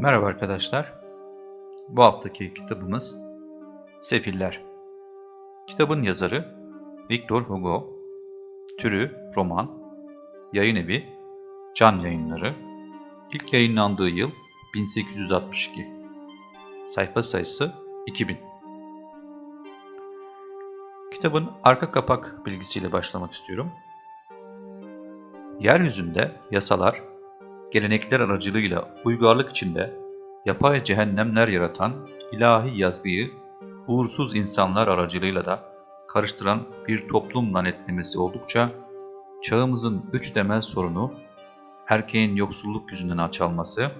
Merhaba arkadaşlar. Bu haftaki kitabımız Sefiller. Kitabın yazarı Victor Hugo, türü roman, yayın evi Can Yayınları, ilk yayınlandığı yıl 1862, sayfa sayısı 2000. Kitabın arka kapak bilgisiyle başlamak istiyorum. Yeryüzünde yasalar, gelenekler aracılığıyla uygarlık içinde yapay cehennemler yaratan ilahi yazgıyı uğursuz insanlar aracılığıyla da karıştıran bir toplum lanetlemesi oldukça çağımızın üç temel sorunu erkeğin yoksulluk yüzünden açalması,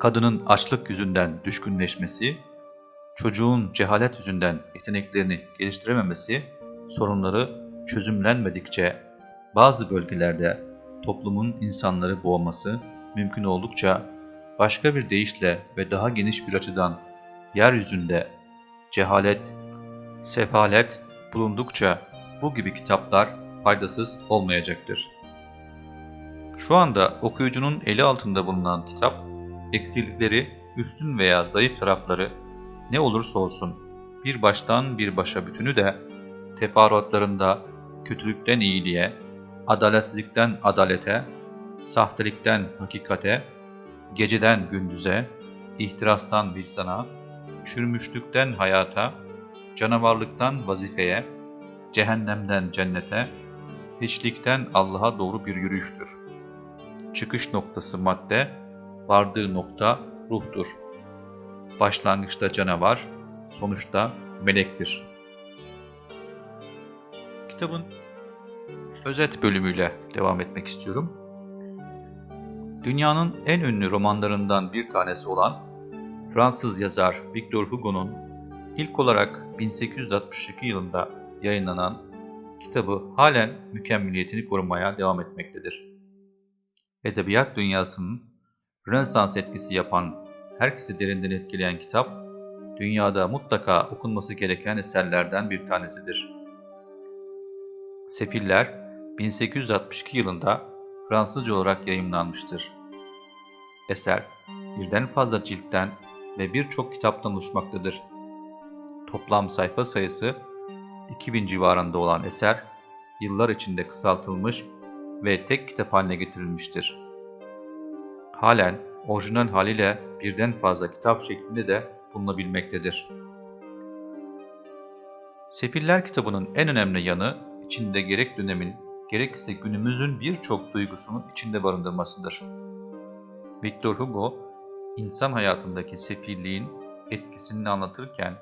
kadının açlık yüzünden düşkünleşmesi, çocuğun cehalet yüzünden yeteneklerini geliştirememesi sorunları çözümlenmedikçe bazı bölgelerde toplumun insanları boğması mümkün oldukça başka bir deyişle ve daha geniş bir açıdan yeryüzünde cehalet, sefalet bulundukça bu gibi kitaplar faydasız olmayacaktır. Şu anda okuyucunun eli altında bulunan kitap, eksiklikleri, üstün veya zayıf tarafları ne olursa olsun bir baştan bir başa bütünü de teferruatlarında kötülükten iyiliğe, adaletsizlikten adalete, sahtelikten hakikate, geceden gündüze, ihtirastan vicdana, çürümüşlükten hayata, canavarlıktan vazifeye, cehennemden cennete, hiçlikten Allah'a doğru bir yürüyüştür. Çıkış noktası madde, vardığı nokta ruhtur. Başlangıçta canavar, sonuçta melektir. Kitabın özet bölümüyle devam etmek istiyorum. Dünyanın en ünlü romanlarından bir tanesi olan Fransız yazar Victor Hugo'nun ilk olarak 1862 yılında yayınlanan kitabı halen mükemmeliyetini korumaya devam etmektedir. Edebiyat dünyasının Rönesans etkisi yapan, herkesi derinden etkileyen kitap, dünyada mutlaka okunması gereken eserlerden bir tanesidir. Sefiller 1862 yılında Fransızca olarak yayımlanmıştır. Eser birden fazla ciltten ve birçok kitaptan oluşmaktadır. Toplam sayfa sayısı 2000 civarında olan eser yıllar içinde kısaltılmış ve tek kitap haline getirilmiştir. Halen orijinal haliyle birden fazla kitap şeklinde de bulunabilmektedir. Sefiller kitabının en önemli yanı içinde gerek dönemin gerekse günümüzün birçok duygusunu içinde barındırmasıdır. Victor Hugo, insan hayatındaki sefilliğin etkisini anlatırken,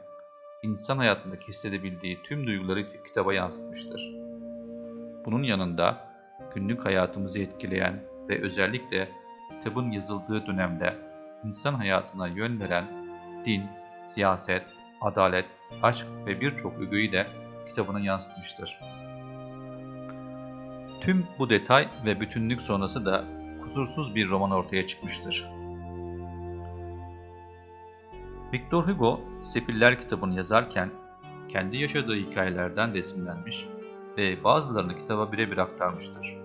insan hayatındaki hissedebildiği tüm duyguları kitaba yansıtmıştır. Bunun yanında günlük hayatımızı etkileyen ve özellikle kitabın yazıldığı dönemde insan hayatına yön veren din, siyaset, adalet, aşk ve birçok ögeyi de kitabına yansıtmıştır. Tüm bu detay ve bütünlük sonrası da kusursuz bir roman ortaya çıkmıştır. Victor Hugo, Sefiller kitabını yazarken kendi yaşadığı hikayelerden resimlenmiş ve bazılarını kitaba birebir aktarmıştır.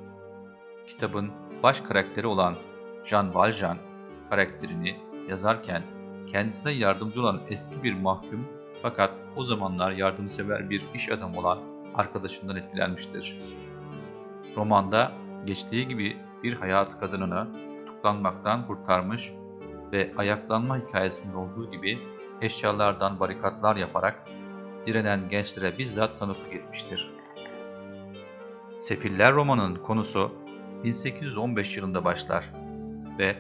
Kitabın baş karakteri olan Jean Valjean karakterini yazarken kendisine yardımcı olan eski bir mahkum fakat o zamanlar yardımsever bir iş adamı olan arkadaşından etkilenmiştir. Romanda geçtiği gibi bir hayat kadınını tutuklanmaktan kurtarmış ve ayaklanma hikayesinde olduğu gibi eşyalardan barikatlar yaparak direnen gençlere bizzat tanıklık etmiştir. Sefiller romanının konusu 1815 yılında başlar ve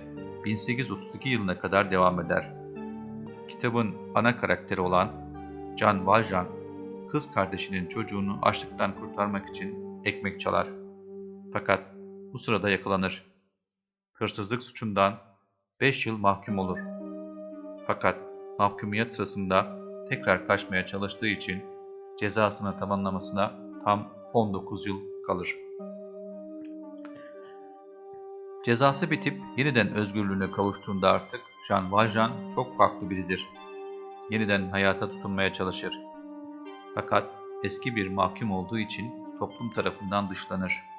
1832 yılına kadar devam eder. Kitabın ana karakteri olan Can Valjean, kız kardeşinin çocuğunu açlıktan kurtarmak için ekmek çalar. Fakat bu sırada yakalanır. Hırsızlık suçundan 5 yıl mahkum olur. Fakat mahkumiyet sırasında tekrar kaçmaya çalıştığı için cezasını tamamlamasına tam 19 yıl kalır. Cezası bitip yeniden özgürlüğüne kavuştuğunda artık Jean Valjean çok farklı biridir. Yeniden hayata tutunmaya çalışır. Fakat eski bir mahkum olduğu için toplum tarafından dışlanır.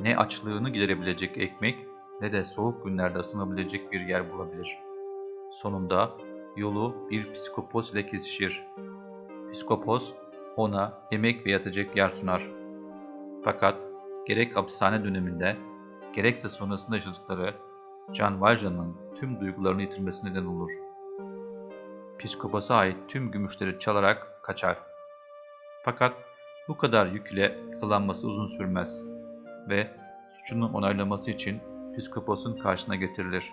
Ne açlığını giderebilecek ekmek ne de soğuk günlerde ısınabilecek bir yer bulabilir. Sonunda yolu bir psikopos ile kesişir. Psikopos ona yemek ve yatacak yer sunar. Fakat gerek hapishane döneminde gerekse sonrasında yaşadıkları Can Valjean'ın tüm duygularını yitirmesine neden olur. Psikopasa ait tüm gümüşleri çalarak kaçar. Fakat bu kadar yük ile yakalanması uzun sürmez ve suçunu onaylaması için Psikopos'un karşısına getirilir.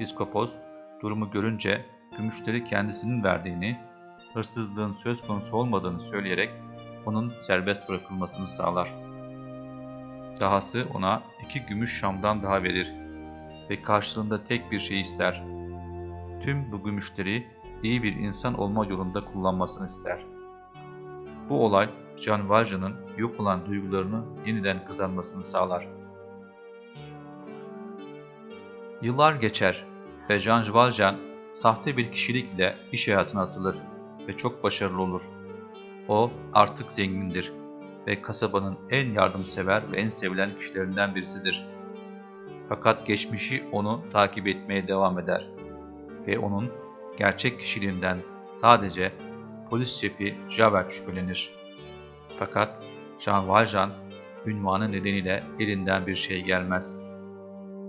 Psikopos durumu görünce gümüşleri kendisinin verdiğini, hırsızlığın söz konusu olmadığını söyleyerek onun serbest bırakılmasını sağlar. Dahası ona iki gümüş şamdan daha verir ve karşılığında tek bir şey ister. Tüm bu gümüşleri iyi bir insan olma yolunda kullanmasını ister. Bu olay Can Valjean'ın yok olan duygularını yeniden kazanmasını sağlar. Yıllar geçer ve Jean Valjean sahte bir kişilik ile iş hayatına atılır ve çok başarılı olur. O artık zengindir ve kasabanın en yardımsever ve en sevilen kişilerinden birisidir. Fakat geçmişi onu takip etmeye devam eder ve onun gerçek kişiliğinden sadece polis şefi Javert şüphelenir. Fakat Jean Valjean ünvanı nedeniyle elinden bir şey gelmez.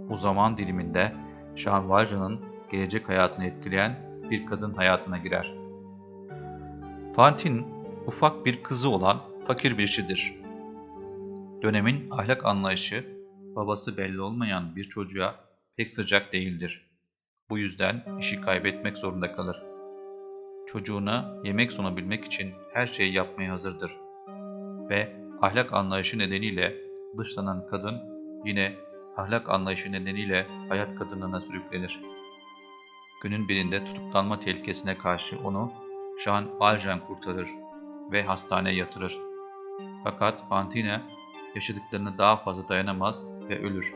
Bu zaman diliminde Jean Valjean'ın gelecek hayatını etkileyen bir kadın hayatına girer. Fantine, ufak bir kızı olan fakir birisidir. Dönemin ahlak anlayışı, babası belli olmayan bir çocuğa pek sıcak değildir. Bu yüzden işi kaybetmek zorunda kalır. Çocuğuna yemek sunabilmek için her şeyi yapmaya hazırdır. Ve ahlak anlayışı nedeniyle dışlanan kadın yine ahlak anlayışı nedeniyle hayat kadınına sürüklenir. Günün birinde tutuklanma tehlikesine karşı onu Jean Valjean kurtarır ve hastaneye yatırır. Fakat Fantine yaşadıklarına daha fazla dayanamaz ve ölür.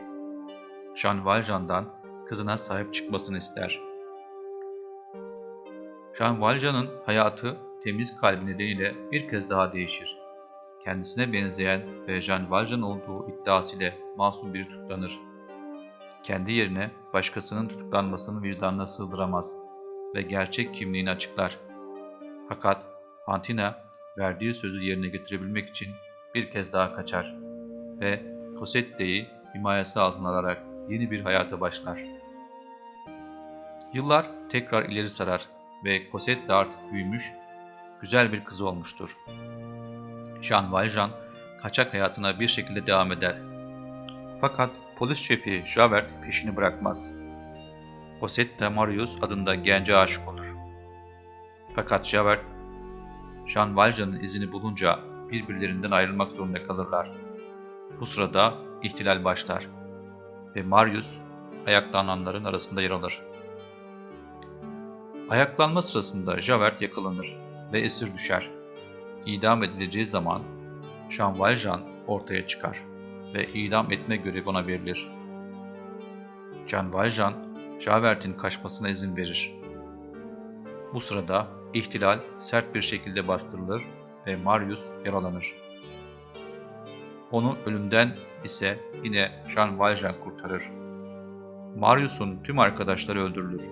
Jean Valjean'dan kızına sahip çıkmasını ister. Jean Valjean'ın hayatı temiz kalbi nedeniyle bir kez daha değişir. Kendisine benzeyen ve Jean Valjean olduğu iddiasıyla masum biri tutuklanır. Kendi yerine başkasının tutuklanmasını vicdanına sığdıramaz ve gerçek kimliğini açıklar. Fakat Fantina verdiği sözü yerine getirebilmek için bir kez daha kaçar ve Cosette'yi himayesi altına alarak yeni bir hayata başlar. Yıllar tekrar ileri sarar ve Cosette artık büyümüş, güzel bir kız olmuştur. Jean Valjean kaçak hayatına bir şekilde devam eder. Fakat polis şefi Javert peşini bırakmaz. Cosette Marius adında gence aşık olur. Fakat Javert, Jean Valjean'ın izini bulunca birbirlerinden ayrılmak zorunda kalırlar. Bu sırada ihtilal başlar ve Marius ayaklananların arasında yer alır. Ayaklanma sırasında Javert yakalanır ve esir düşer. İdam edileceği zaman Jean Valjean ortaya çıkar ve idam etme görevi ona verilir. Jean Valjean, Javert'in kaçmasına izin verir. Bu sırada ihtilal sert bir şekilde bastırılır ve Marius yaralanır. Onu ölümden ise yine Jean Valjean kurtarır. Marius'un tüm arkadaşları öldürülür.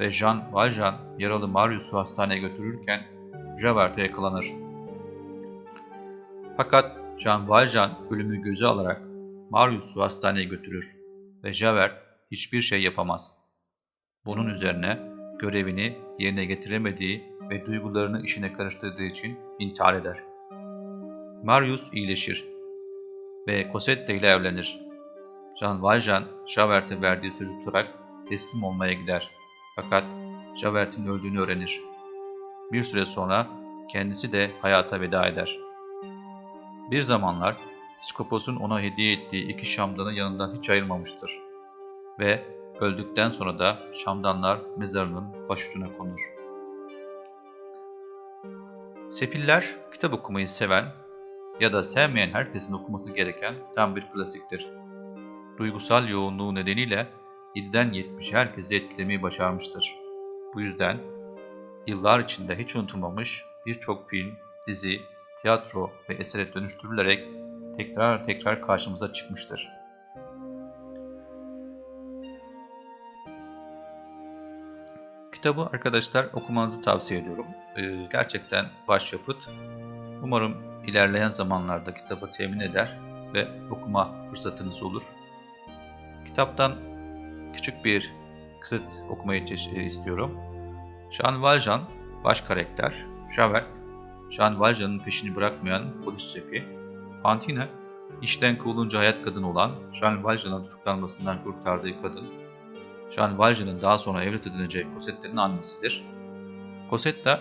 Ve Jean Valjean yaralı Marius'u hastaneye götürürken Javert'e yakalanır. Fakat Jean Valjean ölümü göze alarak Marius'u hastaneye götürür ve Javert hiçbir şey yapamaz. Bunun üzerine görevini yerine getiremediği ve duygularını işine karıştırdığı için intihar eder. Marius iyileşir ve Cosette ile evlenir. Jean Valjean, Javert'e verdiği sözü tutarak teslim olmaya gider. Fakat Javert'in öldüğünü öğrenir. Bir süre sonra kendisi de hayata veda eder. Bir zamanlar Skopos'un ona hediye ettiği iki şamdanı yanından hiç ayırmamıştır. Ve öldükten sonra da şamdanlar mezarının başucuna konur. Sefiller kitap okumayı seven ya da sevmeyen herkesin okuması gereken tam bir klasiktir. Duygusal yoğunluğu nedeniyle 7'den 70'e herkesi etkilemeyi başarmıştır. Bu yüzden yıllar içinde hiç unutulmamış birçok film, dizi, tiyatro ve esere dönüştürülerek tekrar tekrar karşımıza çıkmıştır. Kitabı arkadaşlar okumanızı tavsiye ediyorum. Ee, gerçekten başyapıt. Umarım ilerleyen zamanlarda kitabı temin eder ve okuma fırsatınız olur. Kitaptan küçük bir kısıt okumayı e, istiyorum. Jean Valjean baş karakter. Javert, Jean Valjean'ın peşini bırakmayan polis şefi. Fantine, işten kovulunca hayat kadını olan Jean Valjean'ın tutuklanmasından kurtardığı kadın. Jean Valjean'ın daha sonra evlat edineceği Cosette'nin annesidir. Cosette,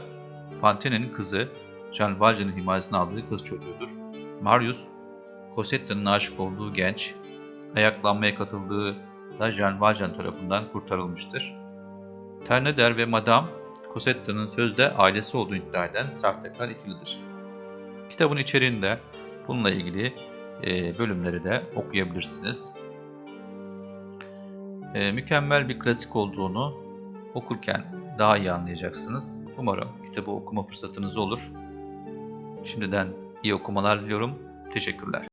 Fantine'nin kızı, Jean Valjean'ın himayesine aldığı kız çocuğudur. Marius, Cosette'nin aşık olduğu genç, ayaklanmaya katıldığı da Jean Valjean tarafından kurtarılmıştır. Terneder ve Madame Cosette'nin sözde ailesi olduğunu iddia eden sahtekar ikilidir. Kitabın içeriğinde bununla ilgili e, bölümleri de okuyabilirsiniz. E, mükemmel bir klasik olduğunu okurken daha iyi anlayacaksınız. Umarım kitabı okuma fırsatınız olur. Şimdiden iyi okumalar diliyorum. Teşekkürler.